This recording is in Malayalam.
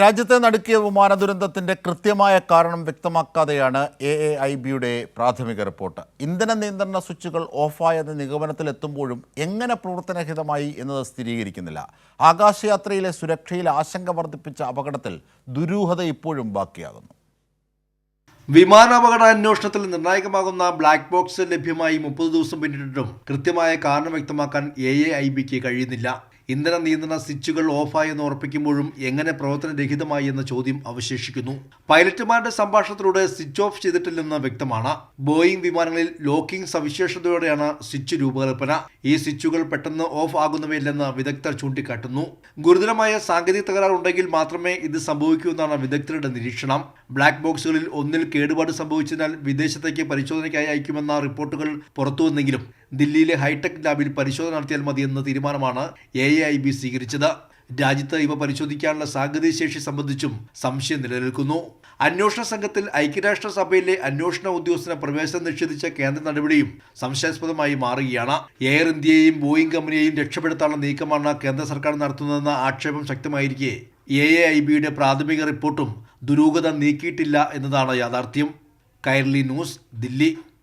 രാജ്യത്തെ നടുക്കിയ വിമാന ദുരന്തത്തിന്റെ കൃത്യമായ കാരണം വ്യക്തമാക്കാതെയാണ് എ എ ഐ ബിയുടെ പ്രാഥമിക റിപ്പോർട്ട്. ഇന്ധന നിയന്ത്രണ സ്വിച്ചുകൾ ഓഫായെന്ന നിഗമനത്തിലെത്തുമ്പോഴും എങ്ങനെ പ്രവർത്തനഹിതമായി എന്നത് സ്ഥിരീകരിക്കുന്നില്ല. ആകാശയാത്രയിലെ സുരക്ഷയിൽ ആശങ്ക വർദ്ധിപ്പിച്ച അപകടത്തിൽ ദുരൂഹത ഇപ്പോഴും ബാക്കിയാകുന്നു. വിമാനാപകട അന്വേഷണത്തിൽ നിർണായകമാകുന്ന ബ്ലാക്ക് ബോക്സ് ലഭ്യമായി മുപ്പത് ദിവസം പിന്നിട്ടിട്ടും കൃത്യമായ കാരണം വ്യക്തമാക്കാൻ എ എ ഐ ബിക്ക് കഴിയുന്നില്ല. ഇന്ധന നിയന്ത്രണ സ്വിച്ചുകൾ ഓഫായെന്ന് ഉറപ്പിക്കുമ്പോഴും എങ്ങനെ പ്രവർത്തനരഹിതമായി എന്ന ചോദ്യം അവശേഷിക്കുന്നു. പൈലറ്റുമാരുടെ സംഭാഷണത്തിലൂടെ സ്വിച്ച് ഓഫ് ചെയ്തിട്ടില്ലെന്ന് വ്യക്തമാണ്. ബോയിംഗ് വിമാനങ്ങളിൽ ലോക്കിംഗ് സവിശേഷതയോടെയാണ് സ്വിച്ച് രൂപകൽപ്പന. ഈ സ്വിച്ചുകൾ പെട്ടെന്ന് ഓഫ് ആകുന്നവയില്ലെന്ന് വിദഗ്ധർ ചൂണ്ടിക്കാട്ടുന്നു. ഗുരുതരമായ സാങ്കേതിക തകരാർ ഉണ്ടെങ്കിൽ മാത്രമേ ഇത് സംഭവിക്കൂ എന്നാണ് വിദഗ്ധരുടെ നിരീക്ഷണം. ബ്ലാക്ക് ബോക്സുകളിൽ ഒന്നിൽ കേടുപാട് സംഭവിച്ചതിനാൽ വിദേശത്തേക്ക് പരിശോധനയ്ക്കായി അയക്കുമെന്ന റിപ്പോർട്ടുകൾ പുറത്തുവന്നെങ്കിലും ദില്ലിയിലെ ഹൈടെക് ലാബിൽ പരിശോധന നടത്തിയാൽ മതിയെന്ന തീരുമാനമാണ് എ ഐ ബി സ്വീകരിച്ചത്. രാജ്യത്ത് ഇവ പരിശോധിക്കാനുള്ള സാങ്കേതിക ശേഷി സംബന്ധിച്ചും സംശയം നിലനിൽക്കുന്നു. അന്വേഷണ സംഘത്തിൽ ഐക്യരാഷ്ട്രസഭയിലെ അന്വേഷണ ഉദ്യോഗസ്ഥന് പ്രവേശനം നിഷേധിച്ച കേന്ദ്ര നടപടിയും സംശയാസ്പദമായി മാറുകയാണ്. എയർ ഇന്ത്യയെയും ബോയിങ് കമ്പനിയെയും രക്ഷപ്പെടുത്താനുള്ള നീക്കമാണ് കേന്ദ്ര സർക്കാർ നടത്തുന്നതെന്ന ആക്ഷേപം ശക്തമായിരിക്കെ. എ എ ഐ ബിയുടെ പ്രാഥമിക റിപ്പോർട്ടും ദുരൂഹത നീക്കിയിട്ടില്ല എന്നതാണ് യാഥാർത്ഥ്യം. കൈർലി ന്യൂസ് ദില്ലി.